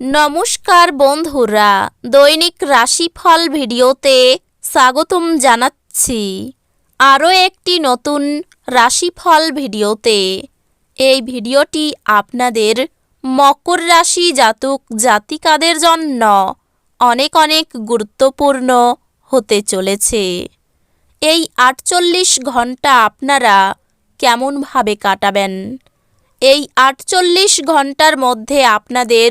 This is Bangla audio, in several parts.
নমস্কার বন্ধুরা, দৈনিক রাশিফল ভিডিওতে স্বাগতম জানাচ্ছি। আরও একটি নতুন রাশিফল ভিডিওতে। এই ভিডিওটি আপনাদের মকর রাশি জাতক জাতিকাদের জন্য অনেক অনেক গুরুত্বপূর্ণ হতে চলেছে। এই আটচল্লিশ ঘণ্টা আপনারা কেমনভাবে কাটাবেন? এই আটচল্লিশ ঘণ্টার মধ্যে আপনাদের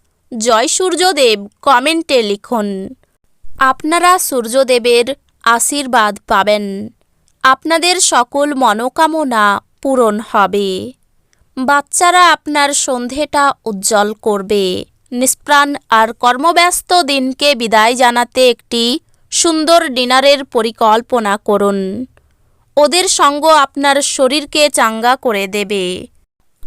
জয় সূর্যদেব কমেন্টে লিখুন, আপনারা সূর্যদেবের আশীর্বাদ পাবেন। আপনাদের সকল মনোকামনা পূরণ হবে। বাচ্চারা আপনার সন্ধেটা উজ্জ্বল করবে। নিষ্প্রাণ আর কর্মব্যস্ত দিনকে বিদায় জানাতে একটি সুন্দর ডিনারের পরিকল্পনা করুন। ওদের সঙ্গ আপনার শরীরকে চাঙ্গা করে দেবে।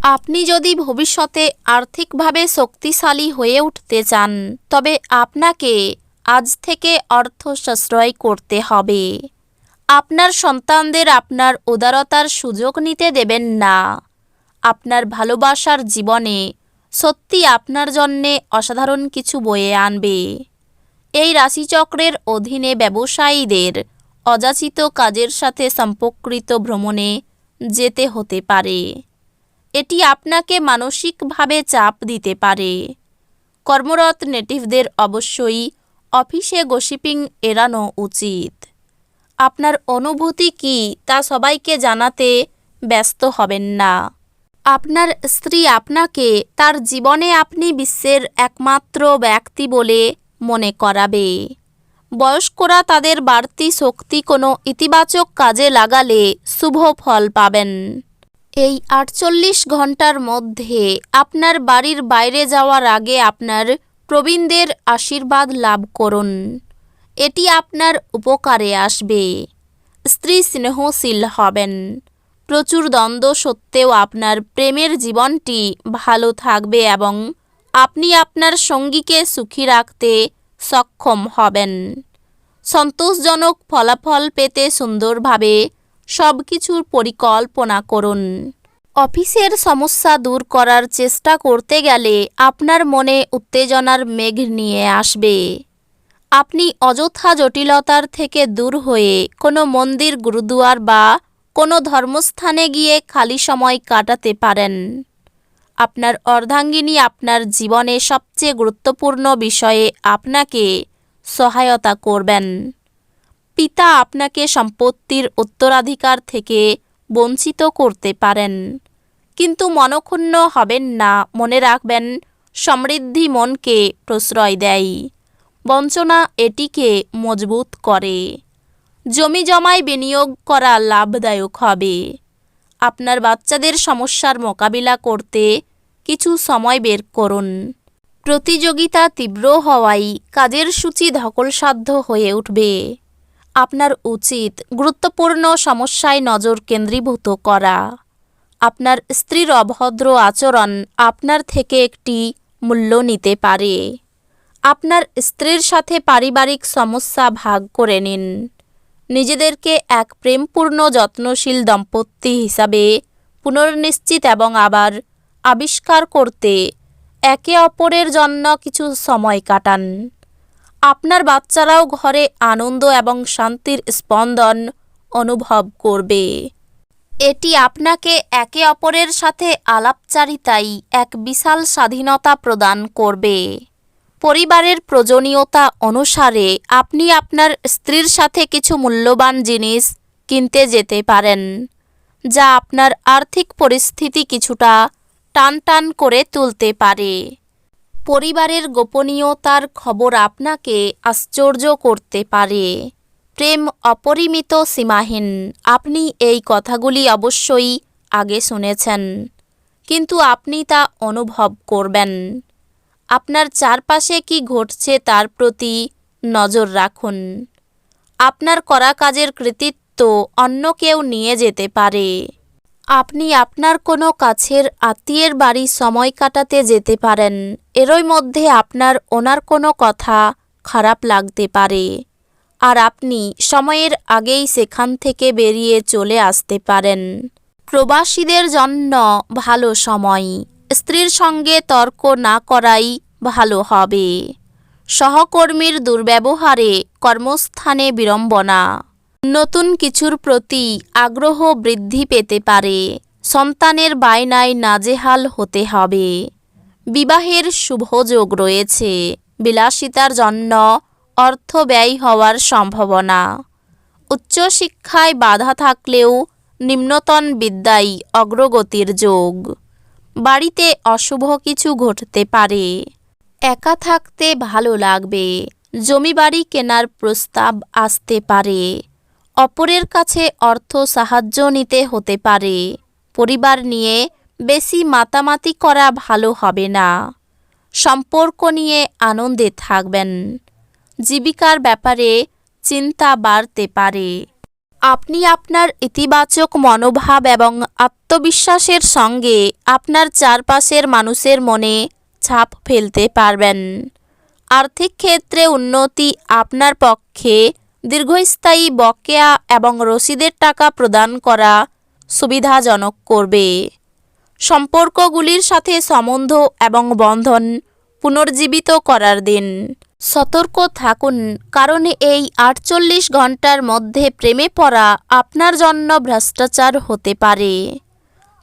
আপনি যদি ভবিষ্যতে আর্থিকভাবে শক্তিশালী হয়ে উঠতে চান, তবে আপনাকে আজ থেকে অর্থ সাশ্রয় করতে হবে। আপনার সন্তানদের আপনার উদারতার সুযোগ নিতে দেবেন না। আপনার ভালোবাসার জীবনে সত্যি আপনার জন্যে অসাধারণ কিছু বয়ে আনবে। এই রাশিচক্রের অধীনে ব্যবসায়ীদের অযাচিত কাজের সাথে সম্পর্কিত ভ্রমণে যেতে হতে পারে। এটি আপনাকে মানসিকভাবে চাপ দিতে পারে। কর্মরত নেটিভদের অবশ্যই অফিসে গসিপিং এড়ানো উচিত। আপনার অনুভূতি কি তা সবাইকে জানাতে ব্যস্ত হবেন না। আপনার স্ত্রী আপনাকে তার জীবনে আপনি বিশ্বের একমাত্র ব্যক্তি বলে মনে করাবে। বয়স্করা তাদের বাড়তি শক্তি কোনো ইতিবাচক কাজে লাগালে শুভ ফল পাবেন। এই আটচল্লিশ ঘণ্টার মধ্যে আপনার বাড়ির বাইরে যাওয়ার আগে আপনার প্রবীণদের আশীর্বাদ লাভ করুন। এটি আপনার উপকারে আসবে। স্ত্রী স্নেহশীল হবেন। প্রচুর দ্বন্দ্ব সত্ত্বেও আপনার প্রেমের জীবনটি ভালো থাকবে এবং আপনি আপনার সঙ্গীকে সুখী রাখতে সক্ষম হবেন। সন্তোষজনক ফলাফল পেতে সুন্দরভাবে সব কিছুর পরিকল্পনা করুন। অফিসের সমস্যা দূর করার চেষ্টা করতে গেলে আপনার মনে উত্তেজনার মেঘ নিয়ে আসবে। আপনি অযথা জটিলতার থেকে দূর হয়ে কোনো মন্দির, গুরুদুয়ার বা কোনো ধর্মস্থানে গিয়ে খালি সময় কাটাতে পারেন। আপনার অর্ধাঙ্গিনী আপনার জীবনে সবচেয়ে গুরুত্বপূর্ণ বিষয়ে আপনাকে সহায়তা করবেন। পিতা আপনাকে সম্পত্তির উত্তরাধিকার থেকে বঞ্চিত করতে পারেন। কিন্তু মনক্ষুণ্ণ হবেন না। মনে রাখবেন, সমৃদ্ধি মনকে প্রশ্রয় দেয়। বঞ্চনা এটিকে মজবুত করে। জমি জমায় বিনিয়োগ করা লাভদায়ক হবে। আপনার বাচ্চাদের সমস্যার মোকাবিলা করতে কিছু সময় বের করুন। প্রতিযোগিতা তীব্র হওয়ায় কাজের সূচি ধকলসাধ্য হয়ে উঠবে। আপনার উচিত গুরুত্বপূর্ণ সমস্যায় নজর কেন্দ্রীভূত করা। আপনার স্ত্রীর অভদ্র আচরণ আপনার থেকে একটি মূল্য নিতে পারে। আপনার স্ত্রীর সাথে পারিবারিক সমস্যা ভাগ করে নিন। নিজেদেরকে এক প্রেমপূর্ণ, যত্নশীল দম্পতি হিসাবে পুনর্নিশ্চিত এবং আবার আবিষ্কার করতে একে অপরের জন্য কিছু সময় কাটান। আপনার বাচ্চারাও ঘরে আনন্দ এবং শান্তির স্পন্দন অনুভব করবে। এটি আপনাকে একে অপরের সাথে আলাপচারিতাই এক বিশাল স্বাধীনতা প্রদান করবে। পরিবারের প্রয়োজনীয়তা অনুসারে আপনি আপনার স্ত্রীর সাথে কিছু মূল্যবান জিনিস কিনতে যেতে পারেন, যা আপনার আর্থিক পরিস্থিতি কিছুটা টানটান করে তুলতে পারে। পরিবারের গোপনীয়তার খবর আপনাকে আশ্চর্য করতে পারে। প্রেম অপরিমিত সীমাহীন। আপনি এই কথাগুলি অবশ্যই আগে শুনেছেন। কিন্তু আপনি তা অনুভব করবেন। আপনার চারপাশে কি ঘটছে তার প্রতি নজর রাখুন। আপনার করা কাজের কৃতিত্ব অন্য কেউ নিয়ে যেতে পারে। আপনি আপনার কোনো কাছের আত্মীয়ের বাড়ি সময় কাটাতে যেতে পারেন। এরই মধ্যে আপনার ওনার কোনো কথা খারাপ লাগতে পারে। আর আপনি সময়ের আগেই সেখান থেকে বেরিয়ে চলে আসতে পারেন। প্রবাসীদের জন্য ভালো সময়। স্ত্রীর সঙ্গে তর্ক না করাই ভালো হবে। সহকর্মীর দুর্ব্যবহারে কর্মস্থানে বিড়ম্বনা। নতুন কিছুর প্রতি আগ্রহ বৃদ্ধি পেতে পারে। সন্তানের বায়নায় নাজেহাল হতে হবে। বিবাহের শুভযোগ রয়েছে। বিলাসিতার জন্য অর্থ ব্যয় হওয়ার সম্ভাবনা। উচ্চশিক্ষায় বাধা থাকলেও নিম্নতন বিদ্যায় অগ্রগতির যোগ। বাড়িতে অশুভ কিছু ঘটতে পারে। একা থাকতে ভালো লাগবে। জমি বাড়ি কেনার প্রস্তাব আসতে পারে। অপরের কাছে অর্থ সাহায্য নিতে হতে পারে। পরিবার নিয়ে বেশি মাতামাতি করা ভালো হবে না। সম্পর্ক নিয়ে আনন্দে থাকবেন। জীবিকার ব্যাপারে চিন্তা বাড়তে পারে। আপনি আপনার ইতিবাচক মনোভাব এবং আত্মবিশ্বাসের সঙ্গে আপনার চারপাশের মানুষের মনে ছাপ ফেলতে পারবেন। আর্থিক ক্ষেত্রে উন্নতি আপনার পক্ষে দীর্ঘস্থায়ী বকেয়া এবং রসিদের টাকা প্রদান করা সুবিধাজনক করবে। সম্পর্কগুলির সাথে সম্বন্ধ এবং বন্ধন পুনর্জীবিত করার দিন। সতর্ক থাকুন, কারণ এই আটচল্লিশ ঘণ্টার মধ্যে প্রেমে পড়া আপনার জন্য ভ্রষ্টাচার হতে পারে।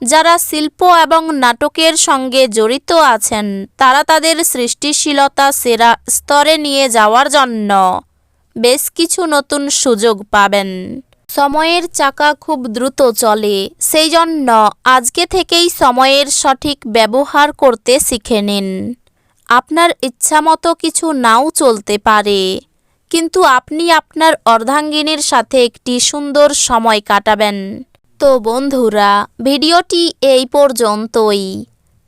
যারা শিল্প এবং নাটকের সঙ্গে জড়িত আছেন, তারা তাদের সৃষ্টিশীলতা সেরা স্তরে নিয়ে যাওয়ার জন্য বেশ কিছু নতুন সুযোগ পাবেন। সময়ের চাকা খুব দ্রুত চলে সেই জন্য আজকে থেকেই সময়ের সঠিক ব্যবহার করতে শিখে নিন। আপনার ইচ্ছামতো কিছু নাও চলতে পারে, কিন্তু আপনি আপনার অর্ধাঙ্গিনীর সাথে একটি সুন্দর সময় কাটাবেন। তো বন্ধুরা, ভিডিওটি এই পর্যন্তই।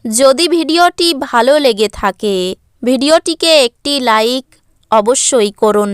যদি ভিডিওটি ভালো লেগে থাকে, ভিডিওটিকে একটি লাইক অবশ্যই করুন।